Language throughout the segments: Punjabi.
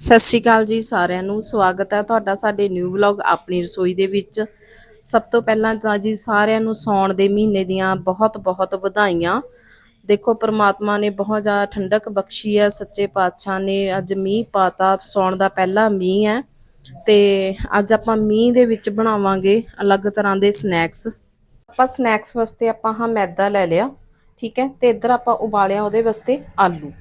ਸਤਿ ਸ਼੍ਰੀ ਅਕਾਲ ਜੀ ਸਾਰਿਆਂ ਨੂੰ। ਸਵਾਗਤ ਹੈ ਤੁਹਾਡਾ ਸਾਡੇ ਨਿਊ ਵਲੌਗ ਆਪਣੀ ਰਸੋਈ ਦੇ ਵਿੱਚ। ਸਭ ਤੋਂ ਪਹਿਲਾਂ ਤਾਂ ਜੀ ਸਾਰਿਆਂ ਨੂੰ ਸੌਣ ਦੇ ਮਹੀਨੇ ਦੀਆਂ ਬਹੁਤ ਬਹੁਤ ਵਧਾਈਆਂ। ਦੇਖੋ ਪ੍ਰਮਾਤਮਾ ਨੇ ਬਹੁਤ ਜ਼ਿਆਦਾ ਠੰਡਕ ਬਖਸ਼ੀ ਹੈ। ਸੱਚੇ ਪਾਤਸ਼ਾਹ ਨੇ ਅੱਜ ਮੀਂਹ ਪਾਤਾ। ਸੌਣ ਦਾ ਪਹਿਲਾ ਮੀਂਹ ਹੈ ਤੇ ਅੱਜ ਆਪਾਂ ਮੀਂਹ ਦੇ ਵਿੱਚ ਬਣਾਵਾਂਗੇ ਅਲੱਗ ਤਰ੍ਹਾਂ ਦੇ ਸਨੈਕਸ ਆਪਾਂ ਸਨੈਕਸ ਵਾਸਤੇ ਆਪਾਂ ਹਾਂ ਮੈਦਾ ਲੈ ਲਿਆ, ਠੀਕ ਹੈ? ਤੇ ਇੱਧਰ ਆਪਾਂ ਉਬਾਲਿਆ ਉਹਦੇ ਵਾਸਤੇ ਆਲੂ।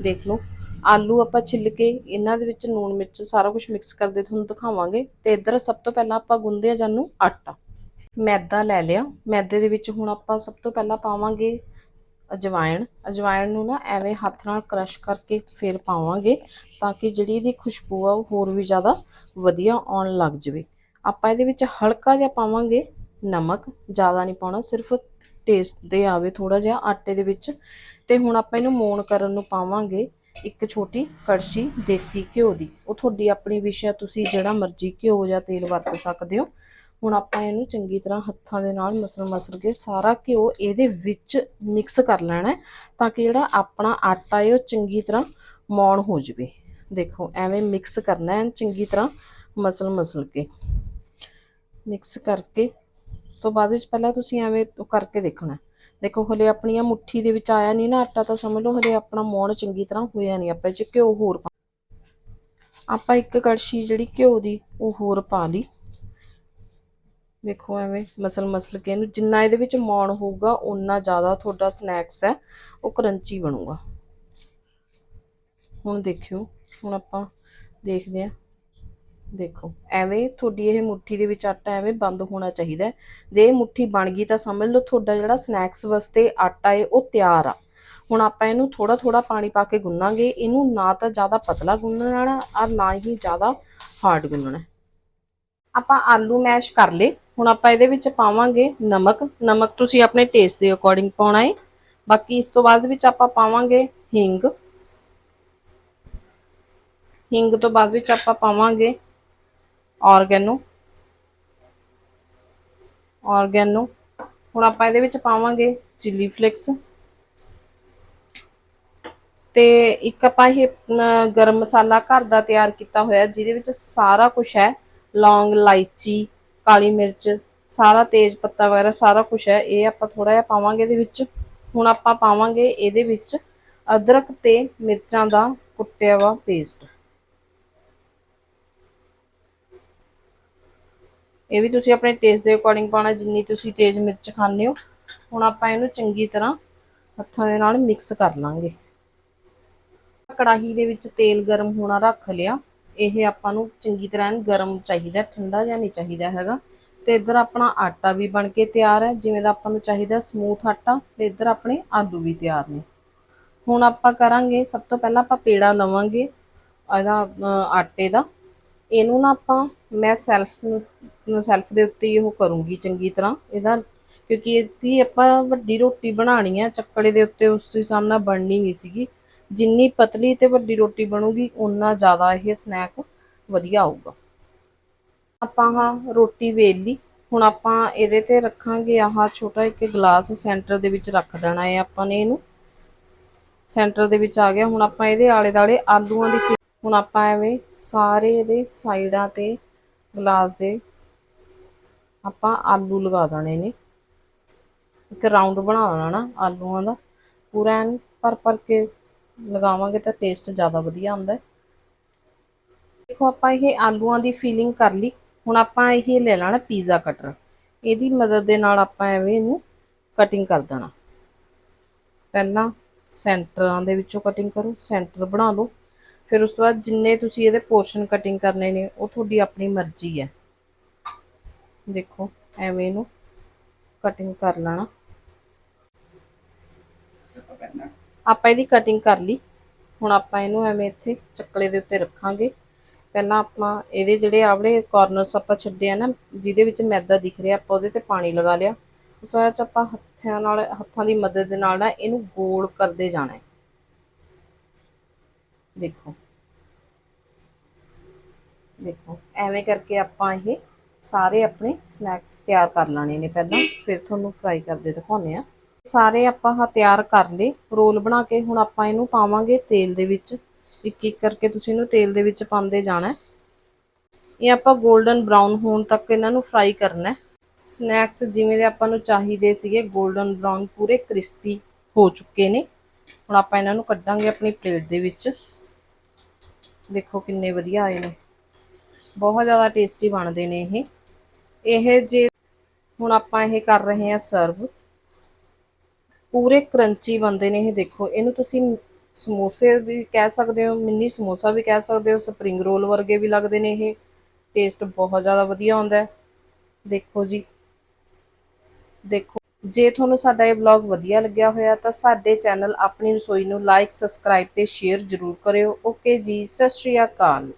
ਦੇਖ ਲਓ। ਆਲੂ ਆਪਾਂ ਛਿੱਲ ਕੇ ਇਹਨਾਂ ਦੇ ਵਿੱਚ ਲੂਣ ਮਿਰਚ ਸਾਰਾ ਕੁਝ ਮਿਕਸ ਕਰਦੇ ਤੁਹਾਨੂੰ ਦਿਖਾਵਾਂਗੇ। ਤੇ ਇੱਧਰ ਸਭ ਤੋਂ ਪਹਿਲਾਂ ਆਪਾਂ ਗੁੰਦੇ ਆ ਜਾਨੂੰ ਆਟਾ। ਮੈਦਾ ਲੈ ਲਿਆ। ਮੈਦੇ ਦੇ ਵਿੱਚ ਹੁਣ ਆਪਾਂ ਸਭ ਤੋਂ ਪਹਿਲਾਂ ਪਾਵਾਂਗੇ ਅਜਵਾਇਣ। ਅਜਵਾਇਣ ਨੂੰ ਨਾ ਐਵੇਂ ਹੱਥ ਨਾਲ ਕ੍ਰਸ਼ ਕਰਕੇ ਫਿਰ ਪਾਵਾਂਗੇ ਤਾਂ ਕਿ ਜਿਹੜੀ ਇਹਦੀ ਖੁਸ਼ਬੂ ਆ ਉਹ ਹੋਰ ਵੀ ਜ਼ਿਆਦਾ ਵਧੀਆ ਆਉਣ ਲੱਗ ਜਵੇ। ਆਪਾਂ ਇਹਦੇ ਵਿੱਚ ਹਲਕਾ ਜਿਹਾ ਪਾਵਾਂਗੇ ਨਮਕ। ਜ਼ਿਆਦਾ ਨਹੀਂ ਪਾਉਣਾ, ਸਿਰਫ ਟੇਸਟ ਦੇ ਆਵੇ ਥੋੜਾ ਜਿਹਾ ਆਟੇ ਦੇ ਵਿੱਚ। ਤੇ ਹੁਣ ਆਪਾਂ ਇਹਨੂੰ ਮੋਣ ਕਰਨ ਨੂੰ ਪਾਵਾਂਗੇ। ਇੱਕ ਛੋਟੀ ਕੜਛੀ ਦੇਸੀ ਘਿਓ ਦੀ। ਉਹ ਤੁਹਾਡੀ ਆਪਣੀ ਵਿਸ਼ ਹੈ, ਤੁਸੀਂ ਜਿਹੜਾ ਮਰਜ਼ੀ ਘਿਓ ਜਾਂ ਤੇਲ ਵਰਤ ਸਕਦੇ ਹੋ। ਹੁਣ ਆਪਾਂ ਇਹਨੂੰ ਚੰਗੀ ਤਰ੍ਹਾਂ ਹੱਥਾਂ ਦੇ ਨਾਲ ਮਸਲ ਮਸਲ ਕੇ ਸਾਰਾ ਘਿਓ ਇਹਦੇ ਵਿੱਚ ਮਿਕਸ ਕਰ ਲੈਣਾ ਤਾਂ ਕਿ ਜਿਹੜਾ ਆਪਣਾ ਆਟਾ ਹੈ, ਉਹ ਚੰਗੀ ਤਰ੍ਹਾਂ ਮੌਣ ਹੋ ਜਵੇ। ਦੇਖੋ, ਐਵੇਂ ਮਿਕਸ ਕਰਨਾ ਹੈ, ਚੰਗੀ ਤਰ੍ਹਾਂ ਮਸਲ ਮਸਲ ਕੇ। ਮਿਕਸ ਕਰਕੇ, ਉਸ ਤੋਂ ਬਾਅਦ ਵਿੱਚ ਪਹਿਲਾਂ ਤੁਸੀਂ ਐਵੇਂ ਉਹ ਕਰਕੇ ਦੇਖਣਾ ਦੇਖੋ ਹਲੇ ਆਪਣੀਆਂ ਮੁੱਠੀ ਦੇ ਵਿੱਚ ਆਇਆ ਨਹੀਂ ਨਾ ਆਟਾ, ਤਾਂ ਸਮਝ ਲਓ ਹਲੇ ਆਪਣਾ ਮੌਣ ਚੰਗੀ ਤਰ੍ਹਾਂ ਹੋਇਆ ਨਹੀਂ, ਆਪਾਂ ਇਹ ਚ ਘਿਓ ਹੋਰ ਪਾ ਆਪਾਂ ਇੱਕ ਕੜਛੀ ਜਿਹੜੀ ਘਿਓ ਦੀ, ਉਹ ਹੋਰ ਪਾ ਲਈ। ਦੇਖੋ ਐਵੇਂ ਮਸਲ ਮਸਲ ਕੇ ਇਹਨੂੰ ਜਿੰਨਾ ਇਹਦੇ ਵਿੱਚ ਮੌਣ ਹੋਊਗਾ ਉਨਾ ਜ਼ਿਆਦਾ ਤੁਹਾਡਾ ਸਨੈਕਸ ਹੈ, ਉਹ ਕਰੰਚੀ ਬਣੂਗਾ। ਹੁਣ ਦੇਖਿਓ, ਹੁਣ ਆਪਾਂ ਦੇਖਦੇ ਹਾਂ। ਦੇਖੋ, ਐਵੇਂ ਤੁਹਾਡੀ ਇਹ ਮੁੱਠੀ ਦੇ ਵਿੱਚ ਆਟਾ ਐਵੇਂ ਬੰਦ ਹੋਣਾ ਚਾਹੀਦਾ ਹੈ। ਜੇ ਇਹ ਮੁੱਠੀ ਬਣ ਗਈ ਤਾਂ ਸਮਝ ਲਓ ਤੁਹਾਡਾ ਜਿਹੜਾ ਸਨੈਕਸ ਵਾਸਤੇ ਆਟਾ ਹੈ, ਉਹ ਤਿਆਰ ਆ। ਹੁਣ ਆਪਾਂ ਇਹਨੂੰ ਥੋੜਾ ਥੋੜਾ ਪਾਣੀ ਪਾ ਕੇ ਗੁੰਨਾਂਗੇ। ਇਹਨੂੰ ਨਾ ਤਾਂ ਜ਼ਿਆਦਾ ਪਤਲਾ ਗੁੰਨਣਾ ਔਰ ਨਾ ਹੀ ਜ਼ਿਆਦਾ ਹਾਰਡ ਗੁੰਨਣਾ ਆਪਾਂ ਆਲੂ ਮੈਸ਼ ਕਰ ਲਏ। ਹੁਣ ਆਪਾਂ ਇਹਦੇ ਵਿੱਚ ਪਾਵਾਂਗੇ ਨਮਕ। ਨਮਕ ਤੁਸੀਂ ਆਪਣੇ ਟੇਸਟ ਦੇ ਅਕੋਰਡਿੰਗ ਪਾਉਣਾ ਹੈ। ਬਾਕੀ ਇਸ ਤੋਂ ਬਾਅਦ ਵਿੱਚ ਆਪਾਂ ਪਾਵਾਂਗੇ ਹਿੰਗ। ਹਿੰਗ ਤੋਂ ਬਾਅਦ ਵਿੱਚ ਆਪਾਂ ਪਾਵਾਂਗੇ ਆਰਗੈਨੋ ਆਰਗੈਨੋ ਹੁਣ ਆਪਾਂ ਇਹਦੇ ਵਿੱਚ ਪਾਵਾਂਗੇ ਚਿੱਲੀ ਫਲੇਕਸ। ਤੇ ਇੱਕ ਆਪਾਂ ਇਹ ਗਰਮ ਮਸਾਲਾ ਘਰ ਦਾ ਤਿਆਰ ਕੀਤਾ ਹੋਇਆ ਜਿਹਦੇ ਵਿੱਚ ਸਾਰਾ ਕੁਝ ਹੈ। ਲੌਂਗ ਇਲਾਇਚੀ ਕਾਲੀ ਮਿਰਚ, ਸਾਰਾ ਤੇਜ ਪੱਤਾ ਵਗੈਰਾ, ਸਾਰਾ ਕੁਝ ਹੈ। ਇਹ ਆਪਾਂ ਥੋੜਾ ਜਿਹਾ ਪਾਵਾਂਗੇ ਇਹਦੇ ਵਿੱਚ। ਹੁਣ ਆਪਾਂ ਪਾਵਾਂਗੇ ਇਹਦੇ ਵਿੱਚ ਅਦਰਕ ਤੇ ਮਿਰਚਾਂ ਦਾ ਕੁੱਟਿਆ ਵਾ ਪੇਸਟ ਇਹ ਵੀ ਤੁਸੀਂ ਆਪਣੇ ਟੇਸਟ ਦੇ ਅਕੋਰਡਿੰਗ ਪਾਉਣਾ, ਜਿੰਨੀ ਤੁਸੀਂ ਤੇਜ਼ ਮਿਰਚ ਖਾਂਦੇ ਹੋ। ਹੁਣ ਆਪਾਂ ਇਹਨੂੰ ਚੰਗੀ ਤਰ੍ਹਾਂ ਹੱਥਾਂ ਦੇ ਨਾਲ ਮਿਕਸ ਕਰ ਲਾਂਗੇ। ਕੜਾਹੀ ਦੇ ਵਿੱਚ ਤੇਲ ਗਰਮ ਹੋਣਾ ਰੱਖ ਲਿਆ। ਇਹ ਆਪਾਂ ਨੂੰ ਚੰਗੀ ਤਰ੍ਹਾਂ ਗਰਮ ਚਾਹੀਦਾ, ਠੰਡਾ ਜਾਂ ਨਹੀਂ ਚਾਹੀਦਾ ਹੈਗਾ। ਤੇ ਇੱਧਰ ਆਪਣਾ ਆਟਾ ਵੀ ਬਣ ਕੇ ਤਿਆਰ ਹੈ। ਜਿਵੇਂ ਦਾ ਆਪਾਂ ਨੂੰ ਚਾਹੀਦਾ ਸਮੂਥ ਆਟਾ ਤੇ ਇੱਧਰ ਆਪਣੇ ਆਲੂ ਵੀ ਤਿਆਰ ਨੇ। ਹੁਣ ਆਪਾਂ ਕਰਾਂਗੇ, ਸਭ ਤੋਂ ਪਹਿਲਾਂ ਆਪਾਂ ਪੇੜਾ ਲਵਾਂਗੇ ਇਹਦਾ ਆਟੇ ਦਾ। ਇਹਨੂੰ ਨਾ ਆਪਾਂ ਮੈਂ ਸੈਲਫ ਸੈਲਫ ਦੇ ਉੱਤੇ ਹੀ ਉਹ ਕਰੂੰਗੀ ਚੰਗੀ ਤਰ੍ਹਾਂ ਇਹਦਾ, ਕਿਉਂਕਿ ਇਹਦੀ ਆਪਾਂ ਵੱਡੀ ਰੋਟੀ ਬਣਾਣੀ ਹੈ ਚੱਕੜੇ ਦੇ ਉੱਤੇ ਉਸ ਹਿਸਾਬ ਨਾਲ ਬਣਨੀ ਨਹੀਂ ਸੀਗੀ। ਜਿੰਨੀ ਪਤਲੀ ਤੇ ਵੱਡੀ ਰੋਟੀ ਬਣੂਗੀ ਉਨਾ ਜ਼ਿਆਦਾ ਇਹ ਸਨੈਕ ਵਧੀਆ ਆਊਗਾ। ਆਪਾਂ ਹਾਂ ਰੋਟੀ ਵੇਲ ਲਈ ਹੁਣ ਆਪਾਂ ਇਹਦੇ ਤੇ ਰੱਖਾਂਗੇ ਆਹ ਛੋਟਾ ਇੱਕ ਗਲਾਸ ਸੈਂਟਰ ਦੇ ਵਿੱਚ ਰੱਖ ਦੇਣਾ ਹੈ ਆਪਾਂ ਨੇ ਇਹਨੂੰ। ਸੈਂਟਰ ਦੇ ਵਿੱਚ ਆ ਗਿਆ, ਹੁਣ ਆਪਾਂ ਇਹਦੇ ਆਲੇ ਦਾਲੇ ਆਲੂਆਂ ਦੀ ਹੁਣ ਆਪਾਂ ਐਵੇਂ ਸਾਰੇ ਇਹਦੇ ਸਾਈਡਾਂ ਤੇ ਗਲਾਸ ਦੇ ਆਪਾਂ ਆਲੂ ਲਗਾ ਦੇਣੇ ਨੇ। ਇੱਕ ਰਾਉਂਡ ਬਣਾ ਦੇਣਾ ਨਾ ਆਲੂਆਂ ਦਾ। ਪੂਰਾ ਐਨ ਭਰ ਭਰ ਕੇ ਲਗਾਵਾਂਗੇ ਤਾਂ ਟੇਸਟ ਜ਼ਿਆਦਾ ਵਧੀਆ ਆਉਂਦਾ। ਦੇਖੋ ਆਪਾਂ ਇਹ ਆਲੂਆਂ ਦੀ ਫੀਲਿੰਗ ਕਰ ਲਈ। ਹੁਣ ਆਪਾਂ ਇਹ ਲੈ ਲੈਣਾ ਪੀਜ਼ਾ ਕਟਰ ਇਹਦੀ ਮਦਦ ਦੇ ਨਾਲ ਆਪਾਂ ਐਵੇਂ ਇਹਨੂੰ ਕਟਿੰਗ ਕਰ ਦੇਣਾ। ਪਹਿਲਾਂ ਸੈਂਟਰਾਂ ਦੇ ਵਿੱਚੋਂ ਕਟਿੰਗ ਕਰੋ, ਸੈਂਟਰ ਬਣਾ ਲਓ। ਫਿਰ ਉਸ ਤੋਂ ਬਾਅਦ ਜਿੰਨੇ ਤੁਸੀਂ ਇਹਦੇ ਪੋਰਸ਼ਨ ਕਟਿੰਗ ਕਰਨੇ ਨੇ, ਉਹ ਤੁਹਾਡੀ ਆਪਣੀ ਮਰਜ਼ੀ ਹੈ। ਦੇਖੋ, ਐਵੇਂ ਇਹਨੂੰ ਕਟਿੰਗ ਕਰ ਲੈਣਾ। ਆਪਾਂ ਇਹਦੀ ਕਟਿੰਗ ਕਰ ਲਈ। ਹੁਣ ਆਪਾਂ ਇਹਨੂੰ ਐਵੇਂ ਇੱਥੇ ਚੱਕਲੇ ਦੇ ਉੱਤੇ ਰੱਖਾਂਗੇ। ਪਹਿਲਾਂ ਆਪਾਂ ਇਹਦੇ ਜਿਹੜੇ ਆਵਲੇ ਕਾਰਨਰਸ ਆਪਾਂ ਛੱਡੇ ਆ ਨਾ, ਜਿਹਦੇ ਵਿੱਚ ਮੈਦਾ ਦਿਖ ਰਿਹਾ, ਆਪਾਂ ਉਹਦੇ ਤੇ ਪਾਣੀ ਲਗਾ ਲਿਆ। ਉਸ ਤੋਂ ਆਪਾਂ ਹੱਥਾਂ ਨਾਲ, ਹੱਥਾਂ ਦੀ ਮਦਦ ਦੇ ਨਾਲ ਨਾ ਇਹਨੂੰ ਗੋਲ ਕਰਦੇ ਜਾਣਾ ਹੈ। ਦੇਖੋ। ਦੇਖੋ, ਐਵੇਂ ਕਰਕੇ ਆਪਾਂ ਇਹ ਸਾਰੇ ਆਪਣੇ ਸਨੈਕਸ ਤਿਆਰ ਕਰ ਲੈਣੇ ਨੇ ਪਹਿਲਾਂ। ਫਿਰ ਤੁਹਾਨੂੰ ਫਰਾਈ ਕਰਦੇ ਦਿਖਾਉਂਦੇ ਆ ਸਾਰੇ ਆਪਾਂ ਹਾਂ ਤਿਆਰ ਕਰ ਲਏ। ਰੋਲ ਬਣਾ ਕੇ ਹੁਣ ਆਪਾਂ ਇਹਨੂੰ ਪਾਵਾਂਗੇ ਤੇਲ ਦੇ ਵਿੱਚ। ਇੱਕ ਇੱਕ ਕਰਕੇ ਤੁਸੀਂ ਇਹਨੂੰ ਤੇਲ ਦੇ ਵਿੱਚ ਪਾਉਂਦੇ ਜਾਣਾ ਇਹ ਆਪਾਂ 골ਡਨ ਬਰਾਊਨ ਹੋਣ ਤੱਕ ਇਹਨਾਂ ਨੂੰ ਫਰਾਈ ਕਰਨਾ ਸਨੈਕਸ ਜਿਵੇਂ ਦੇ ਆਪਾਂ ਨੂੰ ਚਾਹੀਦੇ ਸੀਗੇ 골ਡਨ ਬਰਾਊਨ ਪੂਰੇ ਕ੍ਰਿਸਪੀ ਹੋ ਚੁੱਕੇ ਨੇ। ਹੁਣ ਆਪਾਂ ਇਹਨਾਂ ਨੂੰ ਕੱਢਾਂਗੇ ਆਪਣੀ ਪਲੇਟ ਦੇ ਵਿੱਚ। ਦੇਖੋ ਕਿੰਨੇ ਵਧੀਆ ਆਏ ਨੇ। ਬਹੁਤ ਜ਼ਿਆਦਾ ਟੇਸਟੀ ਬਣਦੇ ਨੇ ਇਹ। ਇਹ ਜੇ ਹੁਣ ਆਪਾਂ ਇਹ ਕਰ ਰਹੇ ਹਾਂ ਸਰਵ ਪੂਰੇ ਕਰੰਚੀ ਬਣਦੇ ਨੇ ਇਹ ਦੇਖੋ। ਇਹਨੂੰ ਤੁਸੀਂ ਸਮੋਸੇ ਵੀ ਕਹਿ ਸਕਦੇ ਹੋ, ਮਿੰਨੀ ਸਮੋਸਾ ਵੀ ਕਹਿ ਸਕਦੇ ਹੋ ਸਪਰਿੰਗ ਰੋਲ ਵਰਗੇ ਵੀ ਲੱਗਦੇ ਨੇ ਇਹ। ਟੇਸਟ ਬਹੁਤ ਜ਼ਿਆਦਾ ਵਧੀਆ ਆਉਂਦਾ ਦੇਖੋ ਜੀ। ਦੇਖੋ, ਜੇ ਤੁਹਾਨੂੰ ਸਾਡਾ ਇਹ ਵਲੌਗ ਵਧੀਆ ਲੱਗਿਆ ਹੋਇਆ ਤਾਂ ਸਾਡੇ ਚੈਨਲ ਆਪਣੀ ਰਸੋਈ ਨੂੰ ਲਾਈਕ ਸਬਸਕ੍ਰਾਈਬ ਤੇ ਸ਼ੇਅਰ ਜ਼ਰੂਰ ਕਰਿਓ। ਓਕੇ ਜੀ, ਸਤਿ ਸ਼੍ਰੀ ਅਕਾਲ।